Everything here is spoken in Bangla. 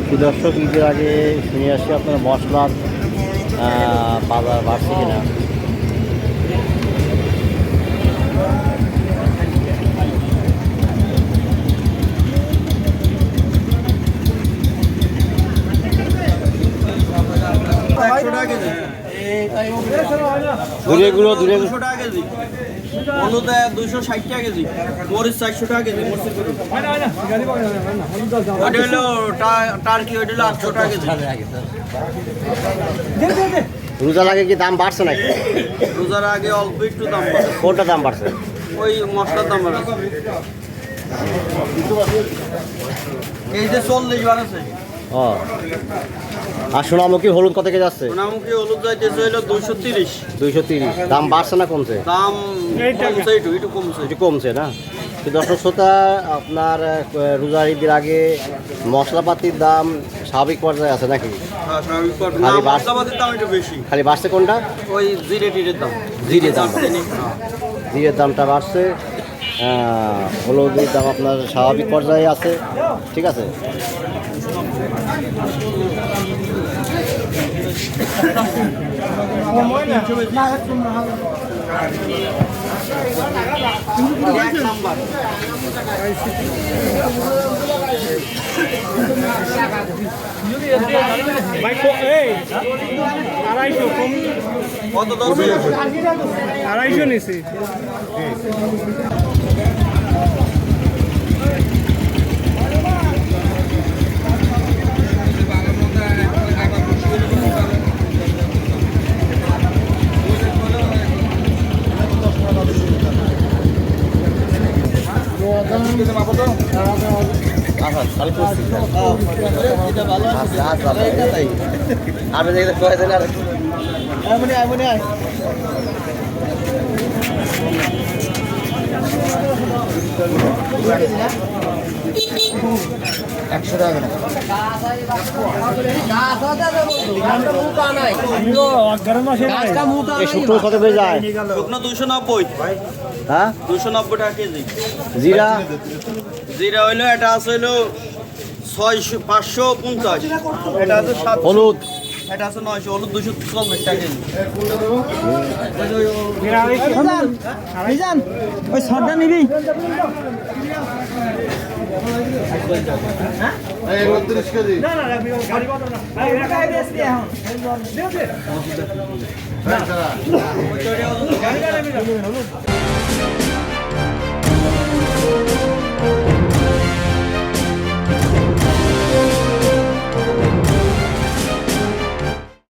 কি দর্শক ঈদের আগে শুনে আসি আপনার মশলার বাজার বাড়ছে কিনা? একশো টাকা দূরে গুলো দূরে দুশো টাকা কেজি। হলুদ দুশো ষাট টাকা কেজি। মরিচ চারশো টাকা কেজি। মরিচের ওটা হলো টার্কি ওটা হলো আটশো টাকা কেজি। রোজার আগে কি দাম বাড়ছে নাকি? রোজার আগে অল্প একটু দাম বাড়ছে। কোনটা দাম বাড়ছে? ওই মশলার দাম বাড়ে এই যে চল্লিশ বাড়াছে ও। আর সোনামুখী হলুদ কত কেজি যাচ্ছে সোনামুখী হলুদ যাইতেছে হলো দুশো তিরিশ। দুইশো তিরিশ। দাম বাড়ছে না কমছে? দাম কমছে একটু একটু কমছে। একটু কমছে না? দর্শক শ্রোতা আপনার রোজার ঈদের আগে মশলাপাতির দাম স্বাভাবিক পর্যায়ে আছে নাকি? হ্যাঁ, খালি মশলাপাতির দাম একটু বেশি। খালি বাড়ছে কোনটা? ওই জিরে টিরের দাম। জিরে দাম। জিরের দামটা বাড়ছে। হলুদের দাম আপনার স্বাভাবিক পর্যায়ে আছে ঠিক আছে? আড়াইশো কম আড়াইশো নিছি। আপনি দেখতে কয়েছেন আর একশো টাকা করে। গরম মাসে এই শুকনো কত করে যায়? শুকনো দুশো নব্বই। হ্যাঁ? দুশো নব্বই টাকা কেজি। জিরা? জিরা হইল এটা আছে হইল ছয়শো পাঁচশো পঞ্চাশ। এটা আছে সাত হলুদ? এটা আছে নয়শো হলুদ দুশো চল্লিশ টাকা কেজি। ওই সরটা নিবি হলো